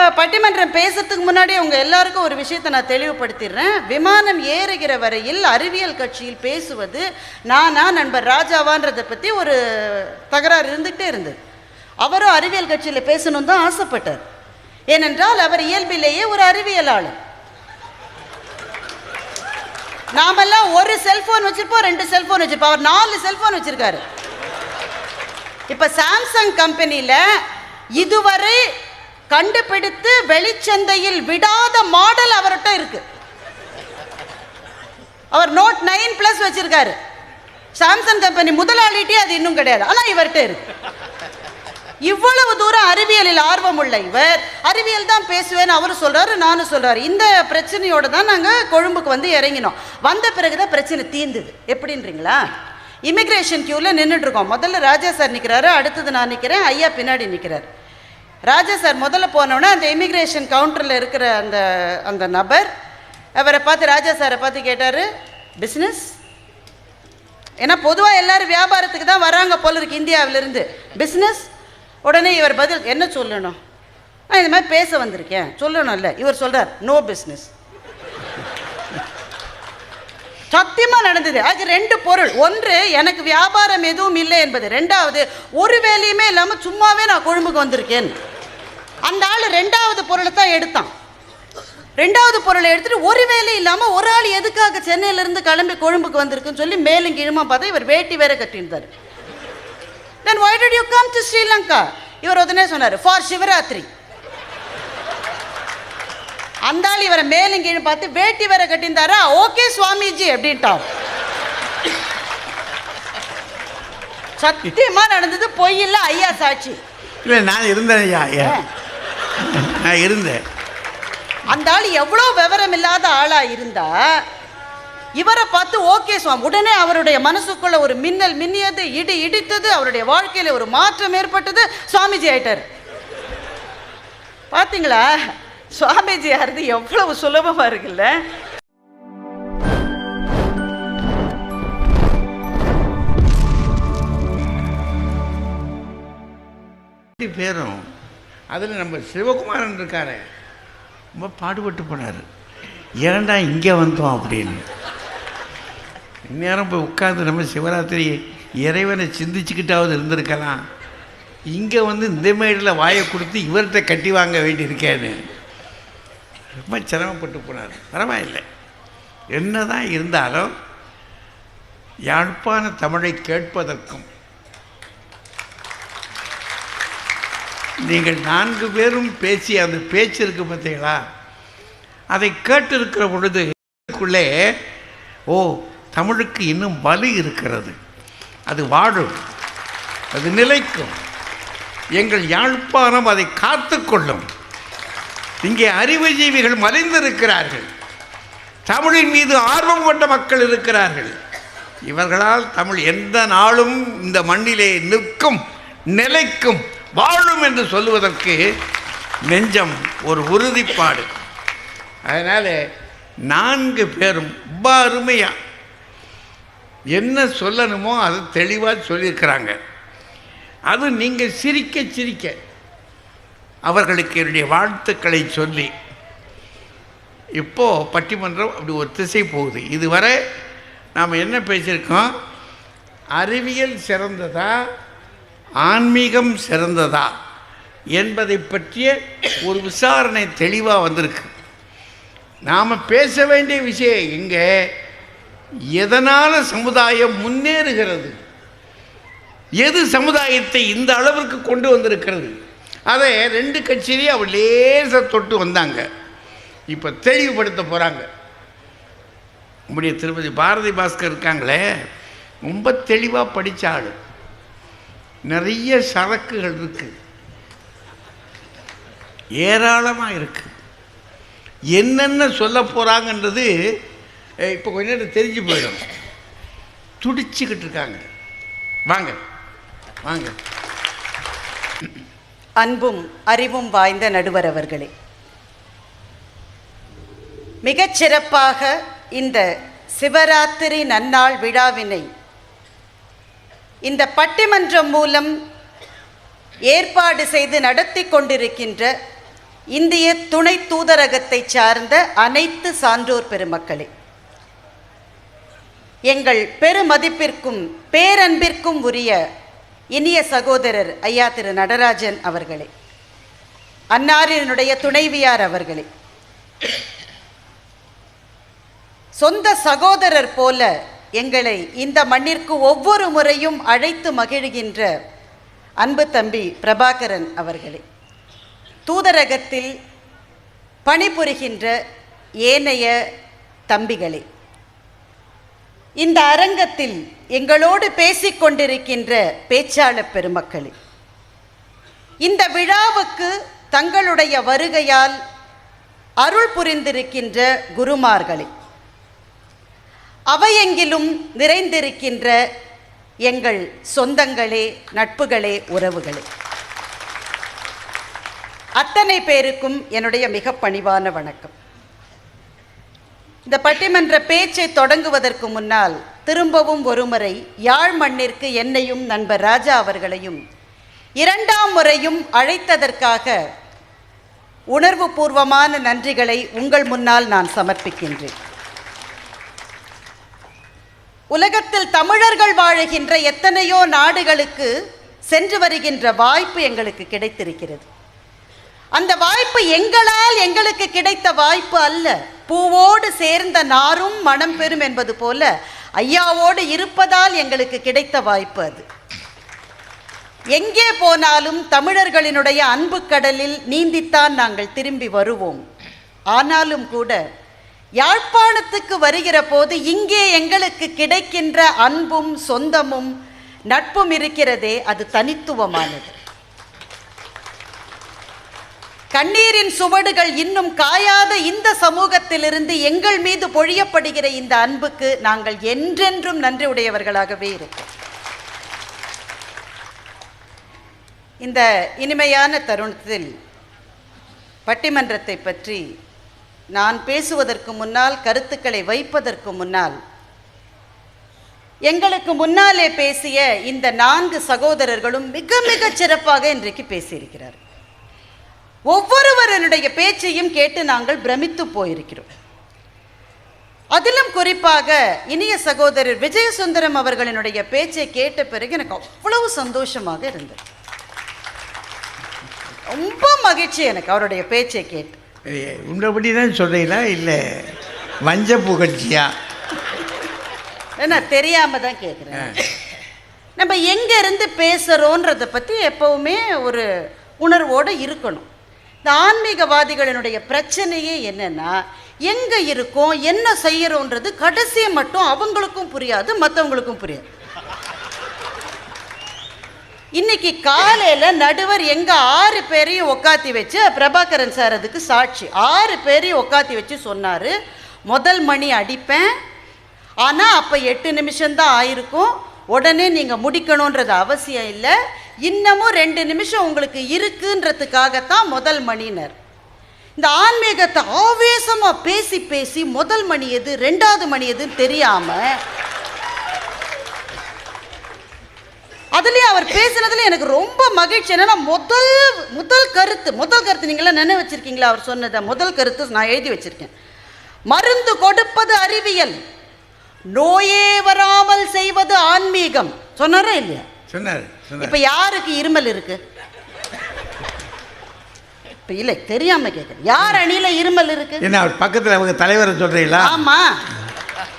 இப்போ பட்டிமன்றம் பேசுறதுக்கு முன்னாடி உங்க எல்லாருக்கும் ஒரு விஷயத்தை நான் தெளிவுபடுத்திடுறேன். விமானம் ஏறுகிற வரையில் அறிவியல் கட்சியில் பேசுவது நானா நண்பர் ராஜாவான்றதை பற்றி ஒரு தகராறு இருந்துகிட்டே இருந்தது. அவரும் அறிவியல் கட்சியில் பேசணும் தான் ஆசைப்பட்டார். ஏனென்றால் அவர் இயல்பிலேயே ஒரு அறிவியலாளர். நாமெல்லாம் ஒரு செல்போன் வச்சிருப்போம் ரெண்டு செல்போன் வச்சிருப்போம். அவர் நாலு செல்போன் வச்சிருக்காரு. இப்ப சாம்சங் கம்பெனியில இதுவரை கண்டுபிடித்து வெளிச்சந்தையில் விடாத மாடல் அவர்கிட்ட இருக்கு. அவர் நோட் நைன் பிளஸ் வச்சிருக்காரு. சாம்சங் கம்பெனி முதலாளிட்டே அது இன்னும் கிடையாது. ஆனால் இவர்கிட்ட இருக்கு. இவ்வளவு தூரம் அறிவியலில் ஆர்வம் உள்ள இவர் அறிவியல் தான் பேசுவேன்னு அவரு சொல்றாரு நானும் சொல்றாரு. இந்த பிரச்சனையோட தான் நாங்கள் கொழும்புக்கு வந்து இறங்கினோம். வந்த பிறகுதான் பிரச்சனை தீர்ந்தது. எப்படின்றீங்களா? இமிக்ரேஷன் கியூவில் நின்றுட்டு இருக்கோம். முதல்ல ராஜா சார் நிற்கிறாரு அடுத்தது நான் நிற்கிறேன் ஐயா பின்னாடி நிற்கிறார் ராஜா சார் முதல்ல போனோன்னே அந்த இமிக்ரேஷன் கவுண்டரில் இருக்கிற அந்த அந்த நபர் அவரை பார்த்து ராஜா சாரை பார்த்து கேட்டார் பிஸ்னஸ் ஏன்னா பொதுவாக எல்லோரும் வியாபாரத்துக்கு தான் வராங்க போல இருக்கு இந்தியாவிலேருந்து. பிஸ்னஸ் உடனே இவர் பதில் என்ன சொல்லணும்? நான் இந்த மாதிரி பேச வந்திருக்கேன். சொல்லணும்ல. இவர் சொல்கிறார் நோ பிஸ்னஸ் சத்தியமாக நடந்தது. அதுக்கு ரெண்டு பொருள். ஒன்று எனக்கு வியாபாரம் எதுவும் இல்லை என்பது. ரெண்டாவது ஒரு வேலையுமே இல்லாமல் சும்மாவே நான் கொழும்புக்கு வந்திருக்கேன். அந்த ஆள் ரெண்டாவது பொருளை தான் எடுத்தான். ரெண்டாவது பொருளை எடுத்துட்டு ஒரு வேலை இல்லாமல் ஒரு ஆள் எதுக்காக சென்னையிலேருந்து கிளம்பி கொழும்புக்கு வந்திருக்குன்னு சொல்லி மேலும் கீழுமா பார்த்தா இவர் வேட்டி வேற கட்டியிருந்தார். Then why did you come to Sri Lanka இவர் உடனே சொன்னார் ஃபார் சிவராத்திரி அந்த ஆள் இவரை மேலும் கீழும் பார்த்து வேட்டி வேற கட்டியிருந்தாரா ஓகே சுவாமிஜி அப்படின்ட்டான். சத்தியமா நடந்தது பொய் இல்ல ஐயா சாட்சி. இல்லை நான் இருந்தேன் ஐயா ஐயா. நான் இருந்தேன். அந்த ஆள் எவ்வளோ விவரம் இல்லாத ஆளா இருந்தா இவரை பார்த்து ஓகே சுவாமி உடனே அவருடைய மனசுக்குள்ள ஒரு மின்னல் மின்னியது இடி இடித்தது அவருடைய வாழ்க்கையில ஒரு மாற்றம் ஏற்பட்டது சுவாமிஜி ஆயிட்டார். பாத்தீங்களா? சுவாமிஜி ஆறது எவ்வளவு சுலபமா இருக்குல்ல? பேரும் அதில் நம்ம சிவகுமாரன் இருக்காரு ரொம்ப பாடுபட்டு போனார். ஏன்டா இங்கே வந்தோம் அப்படின்னு. இந்நேரம் போய் உட்காந்து நம்ம சிவராத்திரி இறைவனை சிந்திச்சுக்கிட்டாவது இருந்திருக்கலாம். இங்கே வந்து இந்த மேடில் வாயை கொடுத்து இவர்கிட்ட கட்டி வாங்க வேண்டியிருக்கேன்னு. ரொம்ப சிரமப்பட்டு போனார். பரவாயில்லை. என்னதான் இருந்தாலும் யாழ்ப்பாண தமிழை கேட்பதற்கும் நீங்கள் நான்கு பேரும் பேசி அந்த பேச்சு இருக்கு பார்த்தீங்களா? அதை கேட்டிருக்கிற பொழுது இதுக்குள்ளே ஓ தமிழுக்கு இன்னும் வலு இருக்கிறது. அது வாழும். அது நிலைக்கும். எங்கள் யாழ்ப்பாணம் அதை காத்துக்கொள்ளும் இங்கே அறிவுஜீவிகள் மறைந்திருக்கிறார்கள் தமிழின் மீது ஆர்வம் கொண்ட மக்கள் இருக்கிறார்கள். இவர்களால் தமிழ் எந்த நாளும் இந்த மண்ணிலே நிற்கும் நிலைக்கும் வாழும் என்று சொல்லுவதற்கு நெஞ்சம் ஒரு உறுதிப்பாடு. அதனால் நான்கு பேரும் ரொம்ப அருமையாக என்ன சொல்லணுமோ அதை தெளிவாக சொல்லியிருக்கிறாங்க. அது நீங்கள் சிரிக்க சிரிக்க அவர்களுக்கு என்னுடைய வாழ்த்துக்களை சொல்லி இப்போது பட்டிமன்றம் அப்படி ஒரு திசை போகுது. இதுவரை நாம் என்ன பேசியிருக்கோம்? அறிவியல் சிறந்ததா ஆன்மீகம் சிறந்ததா என்பதை பற்றிய ஒரு விசாரணை தெளிவாக வந்திருக்கு. நாம் பேச வேண்டிய விஷயம் இங்கே எதனால் சமுதாயம் முன்னேறுகிறது? எது சமுதாயத்தை இந்த அளவிற்கு கொண்டு வந்திருக்கிறது? அதை ரெண்டு கட்சியிலையும் அவர் லேசாக தொட்டு வந்தாங்க. இப்போ தெளிவுபடுத்த போகிறாங்க நம்முடைய திருப்பதி பாரதி பாஸ்கர் இருக்காங்களே ரொம்ப தெளிவாக படித்த ஆள். நிறைய சரக்குகள் இருக்குது ஏராளமாக இருக்குது என்னென்ன சொல்ல போகிறாங்கன்றது இப்போ கொஞ்ச நேரம் தெரிஞ்சு போயிடும். துடிச்சுக்கிட்டு இருக்காங்க. வாங்க வாங்க. அன்பும் அறிவும் வாய்ந்த நடுவர் அவர்களே. மிகச்சிறப்பாக இந்த சிவராத்திரி நன்னாள் விழாவினை இந்த பட்டிமன்றம் மூலம் ஏற்பாடு செய்து நடத்தி கொண்டிருக்கின்ற இந்திய துணை தூதரகத்தை சார்ந்த அனைத்து சான்றோர் பெருமக்களே. எங்கள் பெருமதிப்பிற்கும் பேரன்பிற்கும் உரிய இனிய சகோதரர் ஐயா திரு நடராஜன் அவர்களே அன்னாரினுடைய துணைவியார் அவர்களே. சொந்த சகோதரர் போல எங்களை இந்த மண்ணிற்கு ஒவ்வொரு முறையும் அழைத்து மகிழ்கின்ற அன்பு தம்பி பிரபாகரன் அவர்களே. தூதரகத்தில் பணிபுரிகின்ற ஏனைய தம்பிகளே இந்த அரங்கத்தில் எங்களோடு பேசிக் கொண்டிருக்கின்ற பேச்சாளர் பெருமக்களே இந்த விழாவுக்கு தங்களுடைய வருகையால் அருள் புரிந்திருக்கின்ற குருமார்களே அவையெங்கிலும் நிறைந்திருக்கின்ற எங்கள் சொந்தங்களே நட்புகளே உறவுகளே. அத்தனை பேருக்கும் என்னுடைய மிக பணிவான வணக்கம். இந்த பட்டிமன்ற பேச்சை தொடங்குவதற்கு முன்னால் திரும்பவும் ஒருமுறை யாழ் மண்ணிற்கு என்னையும் நண்பர் ராஜா அவர்களையும் இரண்டாம் முறையும் அழைத்ததற்காக உணர்வுபூர்வமான நன்றிகளை உங்கள் முன்னால் நான் சமர்ப்பிக்கின்றேன். உலகத்தில் தமிழர்கள் வாழுகின்ற எத்தனையோ நாடுகளுக்கு சென்று வருகின்ற வாய்ப்பு எங்களுக்கு கிடைத்திருக்கிறது. அந்த வாய்ப்பு எங்களால் எங்களுக்கு கிடைத்த வாய்ப்பு அல்ல. பூவோடு சேர்ந்த நாரும் மனம் பெறும் என்பது போல ஐயாவோடு இருப்பதால் எங்களுக்கு கிடைத்த வாய்ப்பு அது. எங்கே போனாலும் தமிழர்களினுடைய அன்பு கடலில் நீந்தித்தான் நாங்கள் திரும்பி வருவோம். ஆனாலும் கூட யாழ்ப்பாணத்துக்கு வருகிற போது இங்கே எங்களுக்கு கிடைக்கின்ற அன்பும் சொந்தமும் நட்பும் இருக்கிறதே அது தனித்துவமானது. கண்ணீரின் சுவடுகள் இன்னும் காயாத இந்த சமூகத்திலிருந்து எங்கள் மீது பொழியப்படுகிற இந்த அன்புக்கு நாங்கள் என்றென்றும் நன்றி உடையவர்களாகவே இருக்கோம் இந்த இனிமையான தருணத்தில் பட்டிமன்றத்தை பற்றி நான் பேசுவதற்கு முன்னால் கருத்துக்களை வைப்பதற்கு முன்னால் எங்களுக்கு முன்னாலே பேசிய இந்த நான்கு சகோதரர்களும் மிக மிக சிறப்பாக இன்றைக்கு பேசியிருக்கிறார் ஒவ்வொருவருடைய பேச்சையும் கேட்டு நாங்கள் பிரமித்து போயிருக்கிறோம். அதிலும் குறிப்பாக இனிய சகோதரர் விஜயசுந்தரம் அவர்களினுடைய பேச்சை கேட்ட பிறகு எனக்கு அவ்வளவு சந்தோஷமாக இருந்தது. ரொம்ப மகிழ்ச்சி எனக்கு அவருடைய பேச்சை கேட்டு. உண்டபடி தான் சொல்கிறீங்களா இல்லை வஞ்ச புகழ்ச்சியா? ஏன்னா தெரியாம தான் கேட்குறேன் நம்ம எங்க இருந்து பேசுறோன்றத பத்தி எப்பவுமே ஒரு உணர்வோடு இருக்கணும். இந்த ஆன்மீகவாதிகளினுடைய பிரச்சனையே என்னென்னா எங்கே இருக்கோம் என்ன செய்யறோன்றது கடைசியை மட்டும் அவங்களுக்கும் புரியாது மற்றவங்களுக்கும் புரியாது. இன்னைக்கு காலையில் நடுவர் எங்கே ஆறு பேரையும் உக்காத்தி வச்சு பிரபாகரன் சார் அதுக்கு சாட்சி. ஆறு பேரையும் உக்காத்தி வச்சு சொன்னார் முதல் மணி அடிப்பேன் ஆனால் அப்போ எட்டு நிமிஷம்தான் ஆயிருக்கும் உடனே நீங்கள் முடிக்கணுன்றது அவசியம் இல்லை இன்னமும் ரெண்டு நிமிஷம் உங்களுக்கு இருக்குன்றதுக்காகத்தான் முதல் மணினர் இந்த ஆன்மீகத்தை ஆவேசமாக பேசி பேசி முதல் மணி எது ரெண்டாவது மணி எதுன்னு தெரியாமல் அதுலேயே அவர் பேசினதுல எனக்கு ரொம்ப மகிழ்ச்சி. என்னன்னா முதல் முதல் கருத்து முதல் கருத்து நீங்களாம் நினைவு வச்சிருக்கீங்களா? அவர் சொன்னதை முதல் கருத்து நான் எழுதி வச்சிருக்கேன். மருந்து கொடுப்பது அறிவியல் நோயே வராமல் செய்வது ஆன்மீகம். சொன்னாரா இல்லையா? சொன்னார் இப்ப யாருக்கு இருமல் இருக்கு? இப்ப இல்லை தெரியாம கேட்குறேன் யார் அணியில இருமல் இருக்கு? என்ன அவர் பக்கத்தில் அவங்க தலைவரை சொல்கிறீங்களா ஆமா.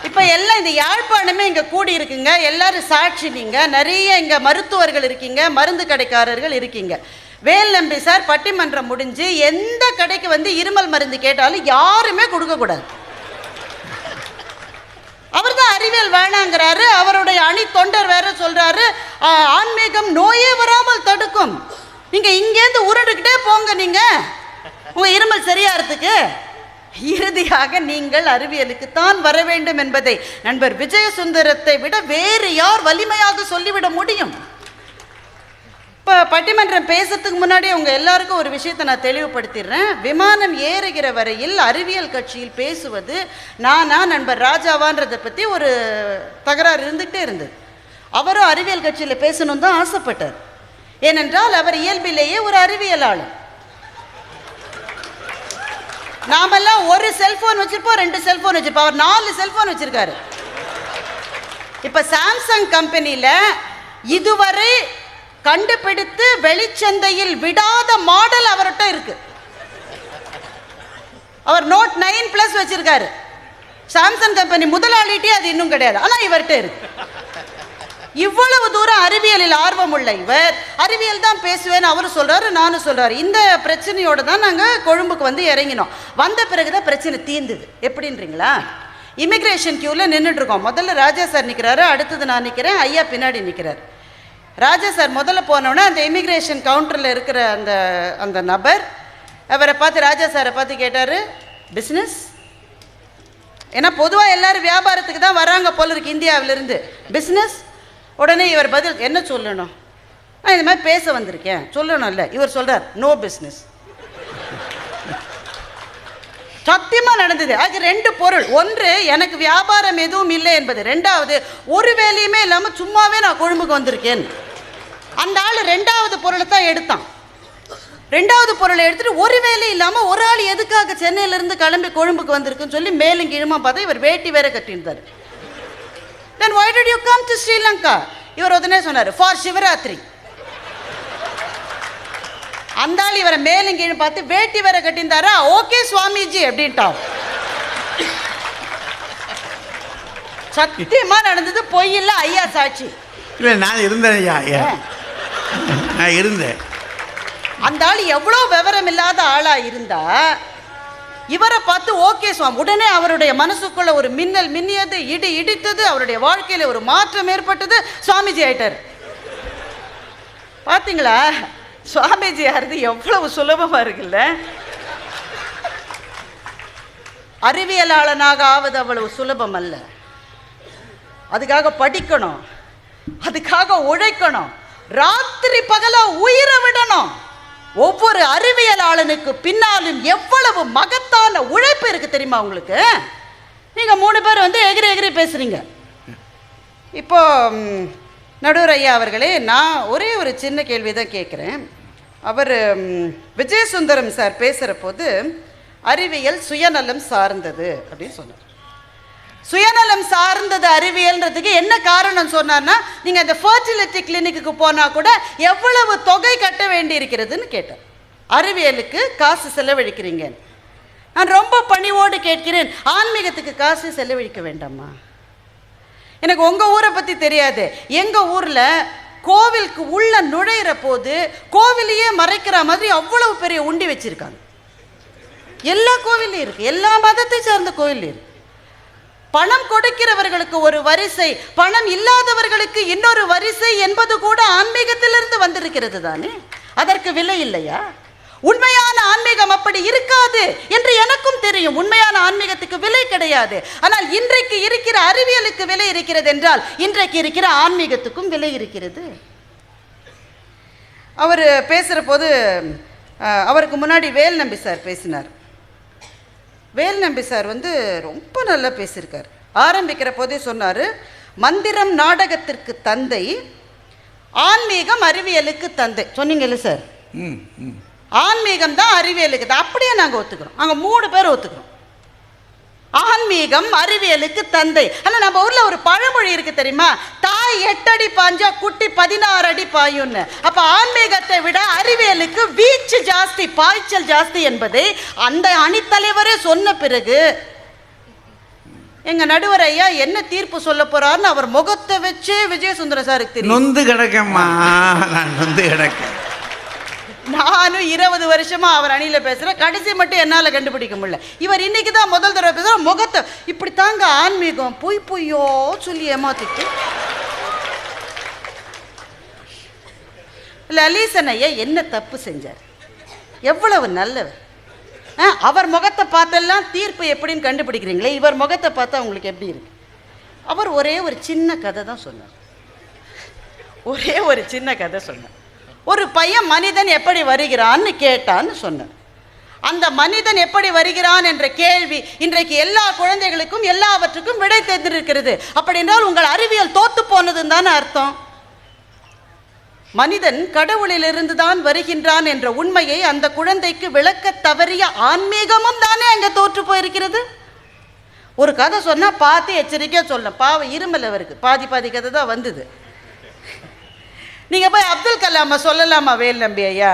இப்ப எல்லாம் இந்த யாழ்ப்பாணமே இங்க கூடி இருக்குங்க. எல்லாரும் சாட்சி நீங்க. நிறைய இங்க மருத்துவர்கள் இருக்கீங்க மருந்து கடைக்காரர்கள் இருக்கீங்க. வேல் நம்பி சார் பட்டிமன்றம் முடிஞ்சு எந்த கடைக்கு வந்து இருமல் மருந்து கேட்டாலும் யாருமே கொடுக்க கூடாது அவர் தான் அறிவியல் வேணாங்கிறாரு. அவருடைய அணி தொண்டர் வேற சொல்றாரு. ஆன்மீகம் நோயே வராமல் தடுக்கும். நீங்க இங்கேருந்து உருண்டுக்கிட்டே போங்க நீங்க. உங்க இருமல் சரியாகிறதுக்கு இறுதியாக நீங்கள் அறிவியலுக்கு தான் வர வேண்டும் என்பதை நண்பர் விஜயசுந்தரத்தை விட வேறு யார் வலிமையாக சொல்லிவிட முடியும்? இப்போ பட்டிமன்றம் பேசுறதுக்கு முன்னாடி உங்கள் எல்லாருக்கும் ஒரு விஷயத்தை நான் தெளிவுபடுத்திடுறேன். விமானம் ஏறுகிற வரையில் அறிவியல் கட்சியில் பேசுவது நானா நண்பர் ராஜாவான்றதை பற்றி ஒரு தகராறு இருந்துகிட்டே இருந்தது. அவரும் அறிவியல் கட்சியில் பேசணும் தான் ஆசைப்பட்டார். ஏனென்றால் அவர் இயல்பிலேயே ஒரு அறிவியலாளர். நாமெல்லாம் ஒரு செல்போன் வச்சிருப்போம் ரெண்டு செல்போன் வச்சிருப்போம். அவர் நாலு செல்போன் வச்சிருக்காரு. இப்ப சாம்சங் கம்பெனியில இதுவரை கண்டுபிடித்து வெளிச்சந்தையில் விடாத மாடல் அவர்கிட்ட இருக்கு. அவர் நோட் நைன் பிளஸ் வச்சிருக்காரு. சாம்சங் கம்பெனி முதலாளிட்டே அது இன்னும் கிடையாது. ஆனா இவர்கிட்ட இருக்கு. இவ்வளவு தூரம் அறிவியலில் ஆர்வம் உள்ள இவர் அறிவியல் தான் பேசுவேன்னு அவரு சொல்றாரு நானும் சொல்றாரு. இந்த பிரச்சனையோட தான் நாங்க கொழும்புக்கு வந்து இறங்கினோம். வந்த பிறகுதான் பிரச்சனை தீர்ந்துது எப்படின்றீங்களா? இமிக்ரேஷன் கியூல நின்றுட்டு இருக்கோம். முதல்ல ராஜா சார் நிக்கிறாரு அடுத்தது நான் நிக்கிறேன் ஐயா பின்னாடி நிக்கிறார். ராஜா சார் முதல்ல போனோடனே அந்த இமிக்ரேஷன் கவுண்டரில் இருக்கிற அந்த அந்த நபர் அவரை பார்த்து ராஜா சாரை பார்த்து கேட்டார் பிஸ்னஸ் ஏன்னா பொதுவாக எல்லாரும் வியாபாரத்துக்கு தான் வராங்க போல இருக்கு இந்தியாவிலேருந்து. பிஸ்னஸ் உடனே இவர் பதில் என்ன சொல்லணும்? நான் இந்த மாதிரி பேச வந்திருக்கேன். சொல்லணும்ல. இவர் சொல்கிறார் நோ பிஸ்னஸ் சத்தியமாக நடந்தது. அது ரெண்டு பொருள். ஒன்று எனக்கு வியாபாரம் எதுவும் இல்லை என்பது. ரெண்டாவது ஒரு வேலையுமே இல்லாமல் சும்மாவே நான் கொழும்புக்கு வந்திருக்கேன். அந்த ஆள் ரெண்டாவது பொருளை தான் எடுத்தான். ரெண்டாவது பொருளை எடுத்துட்டு ஒரு வேலை இல்லாமல் ஒரு ஆள் எதுக்காக சென்னையிலேருந்து கிளம்பி கொழும்புக்கு வந்திருக்குன்னு சொல்லி மேலும் கீழுமா பார்த்தா இவர் வேட்டி வேற கட்டியிருந்தார். Then why did you come to Sri Lanka இவர் உடனே சொன்னார் ஃபார் சிவராத்திரி அந்த ஆள் இவரை மேலும் கீழே பார்த்து வேட்டி வேற கட்டியிருந்தாரா? ஓகே சுவாமிஜி அப்படின்ட்டான். சத்தியமா நடந்தது பொய் இல்ல ஐயா சாட்சி. இல்லை நான் இருந்தேன் ஐயா ஐயா. நான் இருந்தேன். அந்த ஆள் எவ்வளோ விவரம் இல்லாத ஆளா இருந்தா இவரை பார்த்து ஓகே சுவாமி. உடனே அவருடைய மனசுக்குள்ள ஒரு மின்னல் மின்னியது இடி இடித்தது அவருடைய வாழ்க்கையில ஒரு மாற்றம் ஏற்பட்டது சுவாமிஜி ஆயிட்டார். பாத்தீங்களா சுவாமிஜி அறுதி எவ்வளவு சுலபமாக இருக்குல்ல? அறிவியலாளனாக ஆவது அவ்வளவு சுலபம் அல்ல அதுக்காக படிக்கணும். அதுக்காக உழைக்கணும். ராத்திரி பகலா உயிரை விடணும். ஒவ்வொரு அறிவியலாளனுக்கு பின்னாலும் எவ்வளவு மகத்தான உழைப்பு இருக்கு தெரியுமா உங்களுக்கு? நீங்க மூணு பேர் வந்து எகிரி எகிரி பேசுறீங்க. இப்போ நடுவர் ஐயா அவர்களே நான் ஒரே ஒரு சின்ன கேள்வி தான் கேட்குறேன். அவர் விஜயசுந்தரம் சார் பேசுகிற போது அறிவியல் சுயநலம் சார்ந்தது அப்படின்னு சொன்னார். சுயநலம் சார்ந்தது அறிவியல்ன்றதுக்கு என்ன காரணம் சொன்னார்னா நீங்கள் அந்த ஃபர்டிலிட்டி கிளினிக்கு போனால் கூட எவ்வளவு தொகை கட்ட வேண்டி இருக்கிறதுன்னு கேட்டார். அறிவியலுக்கு காசு செலவழிக்கிறீங்க நான் ரொம்ப பணிவோடு கேட்கிறேன் ஆன்மீகத்துக்கு காசு செலவழிக்க வேண்டாமா? எனக்கு உங்கள் ஊரை பற்றி தெரியாது. எங்கள் ஊரில் கோவிலுக்கு உள்ள நுழையிற போது கோவிலையே மறைக்கிற மாதிரி அவ்வளவு பெரிய உண்டி வச்சுருக்காங்க. எல்லா கோவிலையும் இருக்குது எல்லா மதத்தை சார்ந்த கோவில் இருக்கு. பணம் கொடுக்கிறவர்களுக்கு ஒரு வரிசை பணம் இல்லாதவர்களுக்கு இன்னொரு வரிசை என்பது கூட ஆன்மீகத்திலிருந்து வந்திருக்கிறது தானே? அதற்கு விலை இல்லையா? உண்மையான ஆன்மீகம் அப்படி இருக்காது என்று எனக்கும் தெரியும். உண்மையான ஆன்மீகத்துக்கு விலை கிடையாது. ஆனால் இன்றைக்கு இருக்கிற அறிவியலுக்கு விலை இருக்கிறது என்றால் இன்றைக்கு இருக்கிற ஆன்மீகத்துக்கும் விலை இருக்கிறது. அவர் பேசுகிற போது அவருக்கு முன்னாடி வேல் நம்பி சார் பேசினார். வேல் நம்பி சார் வந்து ரொம்ப நல்லா பேசியிருக்கார். ஆரம்பிக்கிற போதே சொன்னார் மந்திரம் நாடகத்திற்கு தந்தை ஆன்மீகம் அறிவியலுக்கு தந்தை. சொன்னீங்கல்ல சார்? ம் ம். ஆன்மீகம் தான் அறிவியலுக்கு தான் அப்படியே நாங்கள் ஒத்துக்கிறோம். நாங்கள் மூணு பேர் ஒத்துக்கிறோம். ஆன்மீகம் அறிவியலுக்கு தந்தை. ஆனால் நம்ம ஊரில் ஒரு பழமொழி இருக்குது தெரியுமா? தாய் எட்டடி பாஞ்சா குட்டி பதினாறு அடி பாயும்னு அப்போ ஆன்மீகத்தை விட அறிவியலுக்கு வீச்சு ஜாஸ்தி பாய்ச்சல் ஜாஸ்தி என்பதை அந்த அணித்தலைவரே சொன்ன பிறகு எங்க நடுவர் ஐயா என்ன தீர்ப்பு சொல்ல போறாருன்னு அவர் முகத்தை வச்சே விஜயசுந்தர சாருக்கு தெரியும். நொந்து கிடக்கம்மா. நான் நொந்து கிடக்கேன். நானும் இருபது வருஷமா அவர் அணியில் பேசுகிறேன் கடைசி மட்டும் என்னால் கண்டுபிடிக்க முடியல. இவர் இன்னைக்கு தான் முதல் தடவை பேசுகிற முகத்தை இப்படி தாங்க ஆன்மீகம். பொய் பொய்யோ சொல்லி ஏமாத்திட்டு. லலீசன் ஐயா என்ன தப்பு செஞ்சார்? எவ்வளவு நல்லவர். ஆ, அவர் முகத்தை பார்த்தெல்லாம் தீர்ப்பு எப்படின்னு கண்டுபிடிக்கிறீங்களே? இவர் முகத்தை பார்த்தா உங்களுக்கு எப்படி இருக்கு? அவர் ஒரே ஒரு சின்ன கதை தான் சொன்னார். ஒரே ஒரு சின்ன கதை சொன்னார். ஒரு பையன் மனிதன் எப்படி வருகிறான்னு கேட்டான்னு சொன்னார். அந்த மனிதன் எப்படி வருகிறான் என்ற கேள்வி இன்றைக்கு எல்லா குழந்தைகளுக்கும் எல்லாவற்றுக்கும் விடை தெரிந்திருக்கிறது அப்படி என்றால் உங்கள் அறிவியல் தோத்து போனதுன்னு தானே அர்த்தம். மனிதன் கடவுளிலிருந்து தான் வருகின்றான் என்ற உண்மையை அந்த குழந்தைக்கு விளக்கத் தவறிய ஆன்மீகமும் தானே அங்கே தோற்று போயிருக்கிறது. ஒரு கதை சொன்னால் பார்த்து எச்சரிக்கையாக சொல்லணும் பாவம் இருமல் அவருக்கு. பாதி பாதி கதை தான் வந்தது. நீங்கள் போய் அப்துல் கலாமை சொல்லலாமா வேல் நம்பி ஐயா?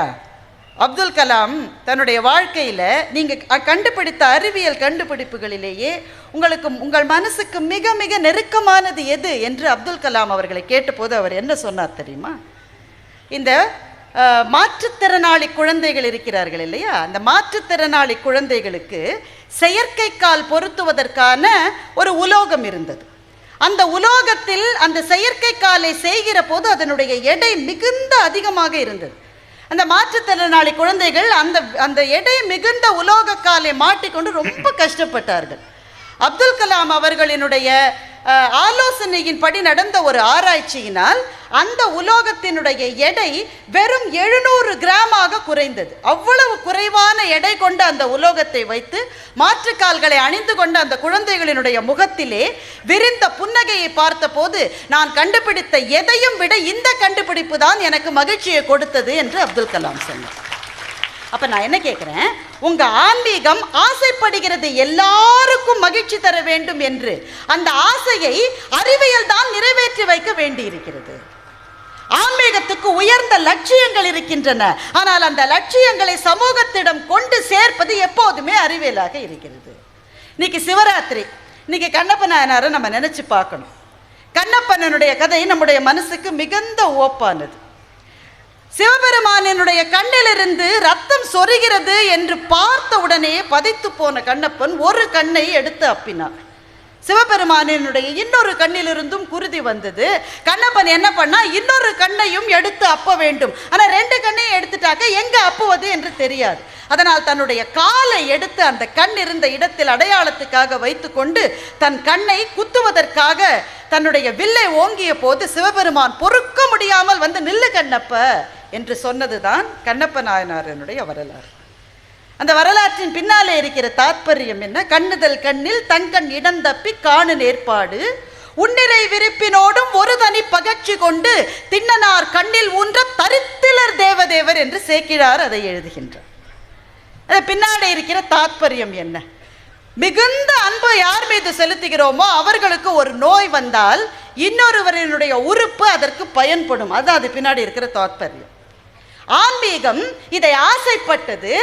அப்துல் கலாம் தன்னுடைய வாழ்க்கையில் நீங்கள் கண்டுபிடித்த அறிவியல் கண்டுபிடிப்புகளிலேயே உங்களுக்கு உங்கள் மனசுக்கு மிக மிக நெருக்கமானது எது என்று அப்துல் கலாம் அவர்களை கேட்டபோது அவர் என்ன சொன்னார் தெரியுமா? இந்த மாற்றுத்திறனாளி குழந்தைகள் இருக்கிறார்கள் இல்லையா? அந்த மாற்றுத்திறனாளி குழந்தைகளுக்கு செயற்கை கால் பொருத்துவதற்கான ஒரு உலோகம் இருந்தது. அந்த உலோகத்தில் அந்த செயற்கை காலை செய்கிற போது அதனுடைய எடை மிகுந்த அதிகமாக இருந்தது. அந்த மாற்றுத்திறனாளி குழந்தைகள் அந்த அந்த எடை மிகுந்த உலோக காலை மாட்டிக்கொண்டு ரொம்ப கஷ்டப்பட்டார்கள். அப்துல் கலாம் அவர்களினுடைய ஆலோசனையின்படி நடந்த ஒரு ஆராய்ச்சியினால் அந்த உலோகத்தினுடைய எடை வெறும் எழுநூறு கிராமாக குறைந்தது. அவ்வளவு குறைவான எடை கொண்ட அந்த உலோகத்தை வைத்து மாற்றுக்கால்களை அணிந்து கொண்ட அந்த குழந்தைகளினுடைய முகத்திலே விரிந்த புன்னகையை பார்த்தபோது நான் கண்டுபிடித்த எதையும் விட இந்த கண்டுபிடிப்பு தான் எனக்கு மகிழ்ச்சியை கொடுத்தது என்று அப்துல் கலாம் சொன்னார். அப்போ நான் என்ன கேட்குறேன் உங்க ஆன்மீகம் ஆசைப்படுகிறது. எல்லாருக்கும் மகிழ்ச்சி தர வேண்டும் என்று அந்த ஆசையை அறிவியல் தான் நிறைவேற்றி வைக்க வேண்டியிருக்கிறது. ஆன்மீகத்துக்கு உயர்ந்த லட்சியங்கள் இருக்கின்றன. ஆனால் அந்த லட்சியங்களை சமூகத்திடம் கொண்டு சேர்ப்பது எப்போதுமே அறிவியலாக இருக்கிறது. இன்னைக்கு சிவராத்திரி. இன்னைக்கு கண்ணப்ப நாயனாரை நம்ம நினைச்சு பார்க்கணும். கண்ணப்பனனுடைய கதை நம்முடைய மனசுக்கு மிகுந்த ஓப்பானது. சிவபெருமானினுடைய கண்ணிலிருந்து ரத்தம் சொருகிறது என்று பார்த்த உடனே பதைத்து போன கண்ணப்பன் ஒரு கண்ணை எடுத்து அப்பினார். சிவபெருமானினுடைய இன்னொரு கண்ணிலிருந்தும் குருதி வந்தது. கண்ணப்பன் என்ன பண்ணா இன்னொரு கண்ணையும் எடுத்து அப்ப வேண்டும். ஆனால் ரெண்டு கண்ணையும் எடுத்துட்டாக்க எங்கே அப்புவது என்று தெரியாது. அதனால் தன்னுடைய காலை எடுத்து அந்த கண் இருந்த இடத்தில் அடையாளத்துக்காக வைத்துக்கொண்டு தன் கண்ணை குத்துவதற்காக தன்னுடைய வில்லை ஓங்கிய போது சிவபெருமான் பொறுக்க முடியாமல் வந்து நில்லு கண்ணப்ப என்று சொன்னதுதான் கண்ணப்ப நாயனாரனுடைய வரலாறு. அந்த வரலாற்றின் பின்னாலே இருக்கிற தாத்பரியம் என்ன? கண்ணுதல் கண்ணில் தங்கண் இடந்தப்பி காணு நேர்ப்பாடு உன்னிறை விருப்பினோடும் ஒரு தனி பகச்சி கொண்டு திண்ணனார் கண்ணில் ஊன்ற தரித்திலர் தேவதேவர் என்று சேக்கிழார் அதை எழுதுகின்றார். அது பின்னாடி இருக்கிற தாத்பரியம் என்ன? மிகுந்த அன்பு யார் மீது செலுத்துகிறோமோ அவர்களுக்கு ஒரு நோய் வந்தால் இன்னொருவரினுடைய உறுப்பு அதற்கு பயன்படும். அதுதான் அது பின்னாடி இருக்கிற தாத்பரியம் ஆன்மீகம் இதை ஆசைப்பட்டது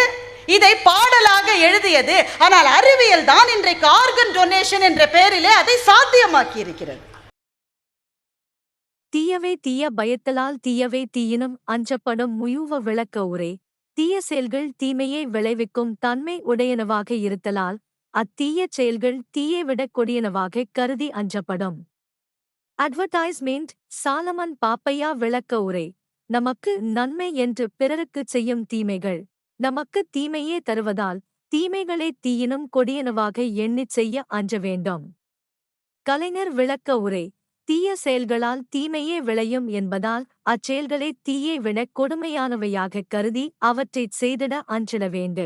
இதை பாடலாக எழுதியது. ஆனால் அறிவியல் தான் இன்றைக்கு ஆர்கன் டொனேஷன் என்ற பெயரிலே அதை சாத்தியமாக்கி இருக்கிறது தீயவே தீய பயத்தலால் தீயவே தீயினும் அஞ்சப்படும் முயுவ விளக்க உரே. தீய செயல்கள் தீமையை விளைவிக்கும் தன்மை உடையனவாக இருத்தலால் அத்தீய செயல்கள் தீயை விடக் கொடியனவாக கருதி அஞ்சப்படும். அட்வர்டைஸ்மெண்ட் சாலமன் பாப்பையா விளக்க உரை. நமக்கு நன்மை என்று பிறருக்குச் செய்யும் தீமைகள். நமக்கு தீமையே தருவதால் தீமைகளே தீயினும் கொடியனவாக எண்ணிச் செய்ய அஞ்ச வேண்டும். கலைஞர் விளக்க உரை தீய செயல்களால் தீமையே விளையும் என்பதால் அச்செயல்களே தீயை விடக் கொடுமையானவையாகக் கருதி அவற்றைச் செய்திட அஞ்சிட வேண்டு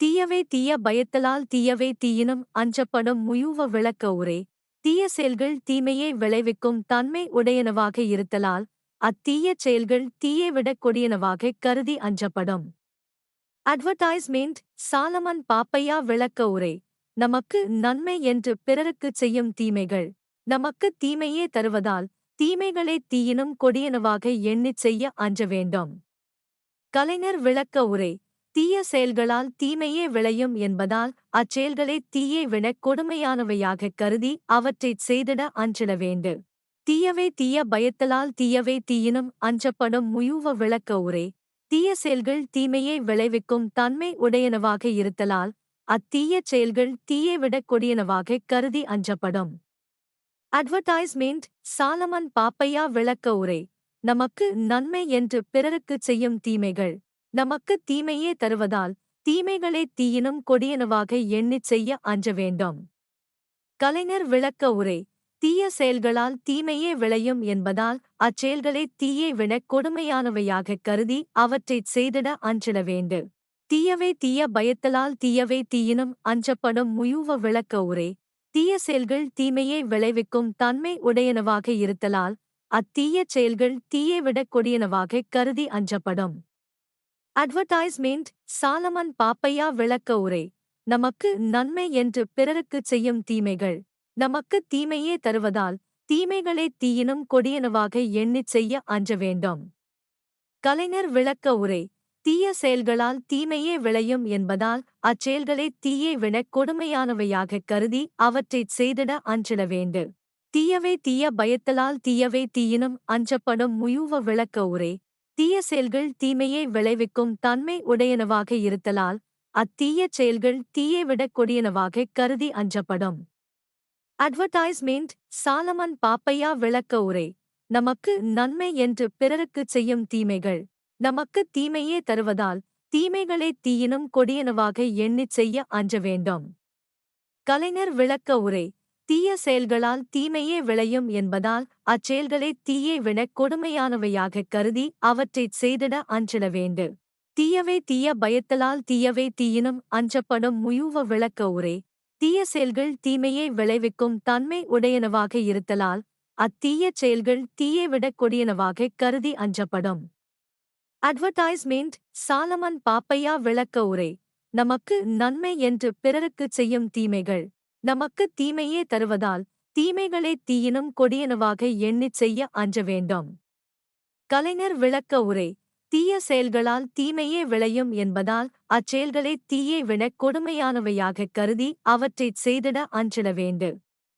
தீயவே தீய பயத்தலால் தீயவே தீயினும் அஞ்சப்படும் முயூவ விளக்க உரே தீய செயல்கள் தீமையை விளைவிக்கும் தன்மை உடையனவாக இருத்தலால் அத்தீய செயல்கள் தீயை விடக் கொடியனவாகக் கருதி அஞ்சப்படும். அட்வர்டைஸ்மெண்ட் சாலமன் பாப்பையா விளக்க உரை. நமக்கு நன்மை என்று பிறருக்குச் செய்யும் தீமைகள். நமக்கு தீமையே தருவதால் தீமைகளே தீயினும் கொடியனவாக எண்ணிச் செய்ய அஞ்ச வேண்டும். கலைஞர் விளக்க உரை. தீய செயல்களால் தீமையே விளையும் என்பதால் அச்செயல்களை தீயை விடக் கொடுமையானவையாகக் கருதி அவற்றைச் செய்திட அஞ்சிட வேண்டு தீயவே தீய பயத்தலால் தீயவே தீயினும் அஞ்சப்படும் முயுவ விளக்க உரை. தீய செயல்கள் தீமையை விளைவிக்கும் தன்மை உடையனவாக இருத்தலால் அத்தீய செயல்கள் தீயை விடக் கொடியனவாகக் கருதி அஞ்சப்படும். அட்வர்டைஸ்மெண்ட் சாலமன் பாப்பையா விளக்க உரை. நமக்கு நன்மை என்று பிறருக்குச் செய்யும் தீமைகள். நமக்கு தீமையே தருவதால் தீமைகளே தீயினும் கொடியனவாக எண்ணிச் செய்ய அஞ்ச வேண்டும். கலைஞர் விளக்க உரை. தீய செயல்களால் தீமையே விளையும் என்பதால் அச்செயல்களை தீயை விடக் கொடுமையானவையாகக் கருதி அவற்றைச் செய்திட அஞ்சிட வேண்டு தீயவே தீய பயத்தலால் தீயவே தீயினும் அஞ்சப்படும் முயூவ விளக்க உரை. தீய செயல்கள் தீமையை விளைவிக்கும் தன்மை உடையனவாக இருத்தலால் அத்தீய செயல்கள் தீயை விட கொடியனவாக கருதி அஞ்சப்படும். அட்வர்டைஸ்மெண்ட் சாலமன் பாப்பையா விளக்க உரை. நமக்கு நன்மை என்று பிறருக்குச் செய்யும் தீமைகள். நமக்கு தீமையே தருவதால் தீமைகளை தீயினும் கொடியனவாக எண்ணிச் செய்ய அஞ்ச வேண்டும். கலைஞர் விளக்க உரை தீய செயல்களால் தீமையே விளையும் என்பதால் அச்செயல்களை தீயை விட கொடுமையானவையாகக் கருதி அவற்றைச் செய்திட அஞ்சிட வேண்டு தீயவே தீய பயத்தலால் தீயவே தீயினும் அஞ்சப்படும் முயூவ விளக்க உரை தீய செயல்கள் தீமையை விளைவிக்கும் தன்மை உடையனவாக இருத்தலால் அத்தீய செயல்கள் தீயை விட கொடியனவாகக் கருதி அஞ்சப்படும். அட்வர்டைஸ்மெண்ட் சாலமன் பாப்பையா விளக்க உரை. நமக்கு நன்மை என்று பிறருக்குச் செய்யும் தீமைகள். நமக்கு தீமையே தருவதால் தீமைகளே தீயினும் கொடியனவாக எண்ணிச் செய்ய அஞ்ச வேண்டும். கலைஞர் விளக்க உரை. தீய செயல்களால் தீமையே விளையும் என்பதால் அச்செயல்களே தீயை விட கொடுமையானவையாகக் கருதி அவற்றைச் செய்திட அஞ்சிட வேண்டு தீயவே தீய பயத்தலால் தீயவே தீயினும் அஞ்சப்படும் முயுவ விளக்க உரை. தீய செயல்கள் தீமையை விளைவிக்கும் தன்மை உடையனவாக இருத்தலால் அத்தீய செயல்கள் தீயை விட கொடியனவாகக் கருதி அஞ்சப்படும். அட்வர்டைஸ்மெண்ட் சாலமன் பாப்பையா விளக்க உரை. நமக்கு நன்மை என்று பிறருக்குச் செய்யும் தீமைகள். நமக்கு தீமையே தருவதால் தீமைகளே தீயினும் கொடியனவாக எண்ணிச் செய்ய அஞ்ச வேண்டும். கலைஞர் விளக்க உரை. தீய செயல்களால் தீமையே விளையும் என்பதால் அச்செயல்களை தீயை விட கொடுமையானவையாகக் கருதி அவற்றைச் செய்திட அஞ்சிட வேண்டு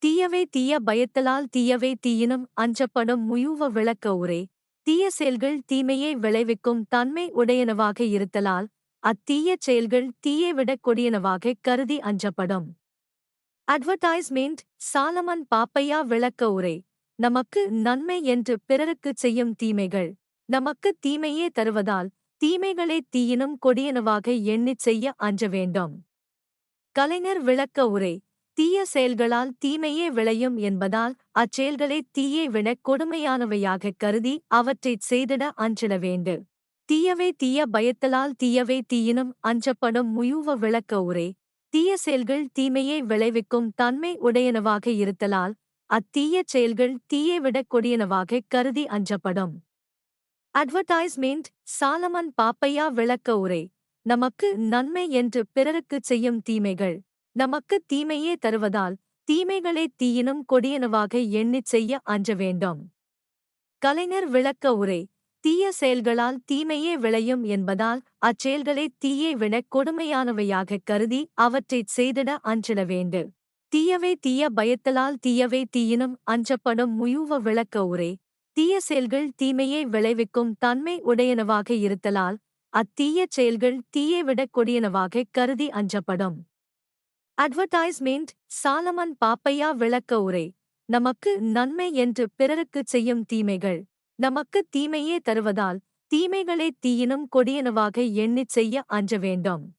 தீயவே தீய பயத்தலால் தீயவே தீயினும் அஞ்சப்படும் முயூவ விளக்க உரை. தீய செயல்கள் தீமையை விளைவிக்கும் தன்மை உடையனவாக இருத்தலால் அத்தீய செயல்கள் தீயை விட கொடியனவாகக் கருதி அஞ்சப்படும். அட்வர்டைஸ்மெண்ட் சாலமன் பாப்பையா விளக்க உரை. நமக்கு நன்மை என்று பிறருக்குச் செய்யும் தீமைகள். நமக்கு தீமையே தருவதால் தீமைகளை தீயினும் கொடியனவாக எண்ணிச் செய்ய அஞ்ச வேண்டும். கலைஞர் விளக்க உரை தீய செயல்களால் தீமையே விளையும் என்பதால் அச்செயல்களை தீயை விட கொடுமையானவையாகக் கருதி அவற்றைச் செய்திட அஞ்சிட வேண்டு தீயவே தீய பயத்தலால் தீயவே தீயினும் அஞ்சப்படும் முயுவ விளக்க உரை தீய செயல்கள் தீமையை விளைவிக்கும் தன்மை உடையனவாக இருத்தலால் அத்தீய செயல்கள் தீயை விட கொடியனவாகக் கருதி அஞ்சப்படும். அட்வர்டைஸ்மெண்ட் சாலமன் பாப்பையா விளக்க உரை. நமக்கு நன்மை என்று பிறருக்குச் செய்யும் தீமைகள். நமக்கு தீமையே தருவதால் தீமைகளே தீயினும் கொடியனவாக எண்ணிச் செய்ய அஞ்ச வேண்டும். கலைஞர் விளக்க உரை. தீய செயல்களால் தீமையே விளையும் என்பதால் அச்செயல்களை தீயை விட கொடுமையானவையாகக் கருதி அவற்றைச் செய்திட அஞ்சிட வேண்டு தீயவே தீய பயத்தலால் தீயவே தீயினும் அஞ்சப்படும் முயுவ விளக்க உரை. தீய செயல்கள் தீமையை விளைவிக்கும் தன்மை உடையனவாக இருத்தலால் அத்தீய செயல்கள் தீயை விடக் கொடியனவாகக் கருதி அஞ்சப்படும். அட்வர்டைஸ்மெண்ட் சாலமன் பாப்பையா விளக்க உரை. நமக்கு நன்மை என்று பிறருக்குச் செய்யும் தீமைகள். நமக்கு தீமையே தருவதால் தீமைகளை தீயினும் கொடியனவாக எண்ணிச் செய்ய அஞ்ச வேண்டும்.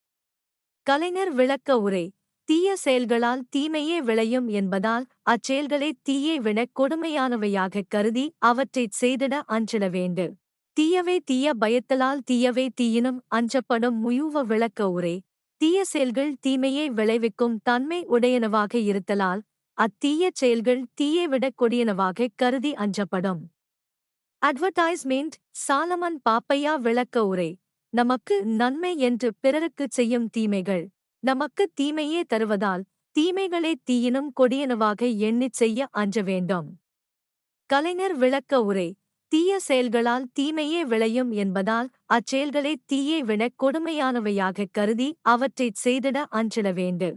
கலைஞர் விளக்க உரை. தீய செயல்களால் தீமையே விளையும் என்பதால் அச்செயல்களை தீயை விட கொடுமையானவையாகக் கருதி அவற்றைச் செய்திட அஞ்சிட வேண்டு தீயவே தீய பயத்தலால் தீயவே தீயினும் அஞ்சப்படும் முயுவ விளக்க உரை. தீய செயல்கள் தீமையை விளைவிக்கும் தன்மை உடையனவாக இருத்தலால் அத்தீய செயல்கள் தீயை விட கொடியனவாகக் கருதி அஞ்சப்படும். அட்வர்டைஸ்மெண்ட் சாலமன் பாப்பையா விளக்க உரை. நமக்கு நன்மை என்று பிறருக்குச் செய்யும் தீமைகள். நமக்கு தீமையே தருவதால் தீமைகளே தீயினும் கொடியனவாக எண்ணிச் செய்ய அஞ்ச வேண்டும். கலைஞர் விளக்க உரை தீய செயல்களால் தீமையே விளையும் என்பதால் அச்செயல்களை தீயை விட கொடுமையானவையாகக் கருதி அவற்றைச் செய்திட அஞ்சிட வேண்டு